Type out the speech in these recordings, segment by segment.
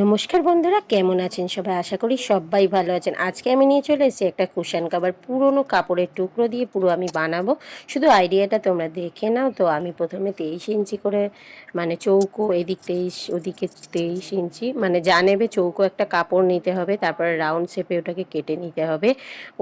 নমস্কার বন্ধুরা, কেমন আছেন সবাই? আশা করি সবাই ভালো আছেন। আজকে আমি নিয়ে চলে এসেছি একটা কুশান কাবার পুরনো কাপড়ের টুকরো দিয়ে পুরো আমি বানাবো। শুধু আইডিয়াটা তোমরা দেখে নাও। তো আমি প্রথমে তেইশ ইঞ্চি করে মানে চৌকো, এদিক তেইশ, ওদিকে তেইশ ইঞ্চি মানে জানেবে চৌকো একটা কাপড় নিতে হবে, তারপরে রাউন্ড শেপে ওটাকে কেটে নিতে হবে।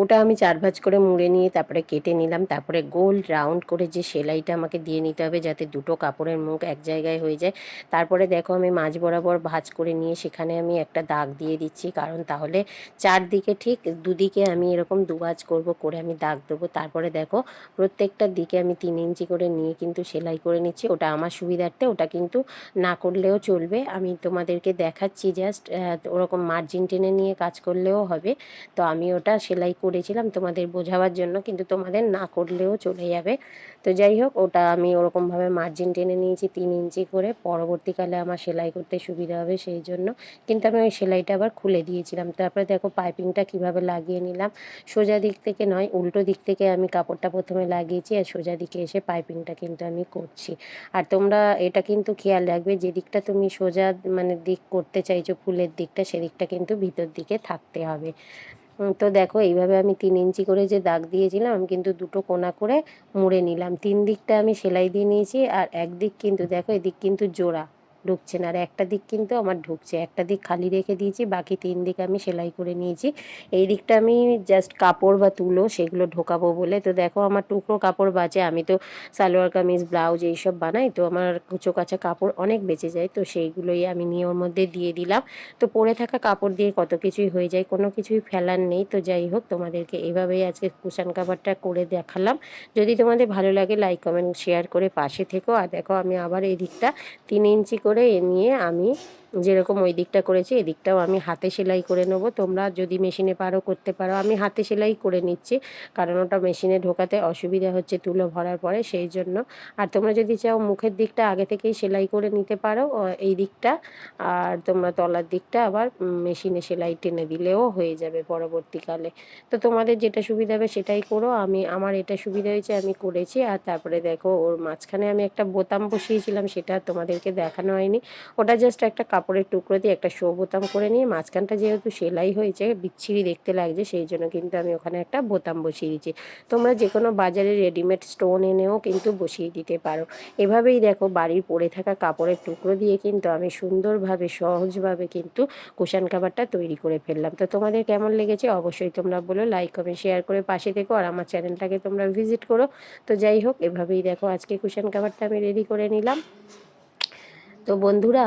ওটা আমি চার ভাঁজ করে মুড়ে নিয়ে তারপরে কেটে নিলাম। তারপরে গোল রাউন্ড করে যে সেলাইটা আমাকে দিয়ে নিতে হবে, যাতে দুটো কাপড়ের মুখ এক জায়গায় হয়ে যায়। তারপরে দেখো আমি মাঝ বরাবর ভাঁজ করে নিয়ে সেখানে আমি একটা দাগ দিয়ে দিচ্ছি। কারণ তাহলে চারদিকে ঠিক দুদিকে আমি এরকম দুভাজ করব, করে আমি দাগ দেবো। তারপরে দেখো প্রত্যেকটা দিকে আমি তিন ইঞ্চি করে নিয়ে কিন্তু সেলাই করে নিচ্ছি। ওটা আমার সুবিধার্থে, ওটা কিন্তু না করলেও চলবে। আমি তোমাদেরকে দেখাচ্ছি জাস্ট ওরকম মার্জিন টেনে নিয়ে কাজ করলেও হবে। তো আমি ওটা সেলাই করেছিলাম তোমাদের বোঝাবার জন্য, কিন্তু তোমাদের না করলেও চলে যাবে। তো যাই হোক, ওটা আমি ওরকমভাবে মার্জিন টেনে নিয়েছি তিন ইঞ্চি করে। পরবর্তীকালে আমার সেলাই করতে সুবিধা হবে, সেই জন্য কিন্তু আমি ওই সেলাইটা আবার খুলে দিয়েছিলাম। তারপরে দেখো পাইপিংটা কীভাবে লাগিয়ে নিলাম। সোজা দিক থেকে নয়, উল্টো দিক থেকে আমি কাপড়টা প্রথমে লাগিয়েছি আর সোজা দিকে এসে পাইপিংটা কিন্তু আমি করছি। আর তোমরা এটা কিন্তু খেয়াল রাখবে, যে দিকটা তুমি সোজা মানে দিক করতে চাইছো ফুলের দিকটা, সেদিকটা কিন্তু ভিতর দিকে থাকতে হবে। তো দেখো এইভাবে আমি তিন ইঞ্চি করে যে দাগ দিয়েছিলাম, আমি কিন্তু দুটো কোনা করে মুড়ে নিলাম। তিন দিকটা আমি সেলাই দিয়ে নিয়েছি আর একদিক কিন্তু দেখো, এদিক কিন্তু জোড়া। ঢুকছে না। আর একটা দিক কিন্তু আমার ঢুকছে। একটা দিক খালি রেখে দিয়েছি, বাকি তিন দিক আমি সেলাই করে নিয়েছি। এই দিকটা আমি জাস্ট কাপড় বা তুলো, সেগুলো ঢোকাবো বলে। তো দেখো আমার টুকরো কাপড় বাঁচে আমি তো সালোয়ার কামিজ, ব্লাউজ এইসব বানাই, তো আমার কুচো কাচা কাপড় অনেক বেঁচে যায়। তো সেইগুলোই আমি নিয়ে ওর মধ্যে দিয়ে দিলাম। তো পরে থাকা কাপড় দিয়ে কত কিছুই হয়ে যায়, কোনো কিছুই ফেলার নেই। তো যাই হোক, তোমাদেরকে এভাবেই আজকে কুশান কাভারটা করে দেখালাম। যদি তোমাদের ভালো লাগে লাইক কমেন্ট শেয়ার করে পাশে থেকো। আর দেখো আমি আবার এই দিকটা তিন ইঞ্চি করে নিয়ে আমি যেরকম ওই দিকটা করেছি এদিকটাও আমি হাতে সেলাই করে নেব। তোমরা যদি মেশিনে পারো, করতে পারো। আমি হাতে সেলাই করে নিচ্ছি, কারণ ওটা মেশিনে ঢোকাতে অসুবিধা হচ্ছে তুলো ভরার পরে, সেই জন্য। আর তোমরা যদি চাও মুখের দিকটা আগে থেকেই সেলাই করে নিতে পারো এই দিকটা, আর তোমরা তলার দিকটা আবার মেশিনে সেলাই টেনে দিলেও হয়ে যাবে পরবর্তীকালে। তো তোমাদের যেটা সুবিধা হবে সেটাই করো। আমি, আমার এটা সুবিধা হয়েছে, আমি করেছি। আর তারপরে দেখো, ওর মাঝখানে আমি একটা বোতাম বসিয়েছিলাম, সেটা তোমাদেরকে দেখানো হয়নি। ওটা জাস্ট একটা কাপড়ের টুকরো দিয়ে একটা শো বোতাম করে নিয়ে মাঝখানটা যেহেতু সেলাই হয়েছে, বিচ্ছিরি দেখতে লাগছে, সেই জন্য কিন্তু আমি ওখানে একটা বোতাম বসিয়ে দিচ্ছি তোমরা যে কোনো বাজারে রেডিমেড স্টোন এনেও কিন্তু বসিয়ে দিতে পারো। এভাবেই দেখো বাড়ির পরে থাকা কাপড়ের টুকরো দিয়ে কিন্তু আমি সুন্দরভাবে, সহজভাবে কিন্তু কুশান কাভারটা তৈরি করে ফেললাম। তো তোমাদের কেমন লেগেছে অবশ্যই তোমরা বলো লাইক কমেন্ট শেয়ার করে পাশে থেকো আর আমার চ্যানেলটাকে তোমরা ভিজিট করো। তো যাই হোক, এভাবেই দেখো আজকে কুশান কাভারটা আমি রেডি করে নিলাম। তো বন্ধুরা,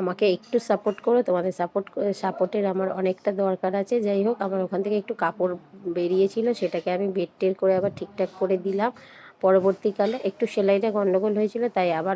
আমাকে একটু সাপোর্ট করো। তোমাদের সাপোর্ট সাপোর্টের আমার অনেকটা দরকার আছে। যাই হোক, আমার ওখান থেকে একটু কাপড় বেরিয়েছিল, সেটাকে আমি বেড টের করে আবার ঠিকঠাক করে দিলাম। পরবর্তীকালে একটু সেলাইটা গণ্ডগোল হয়েছিল, তাই আবার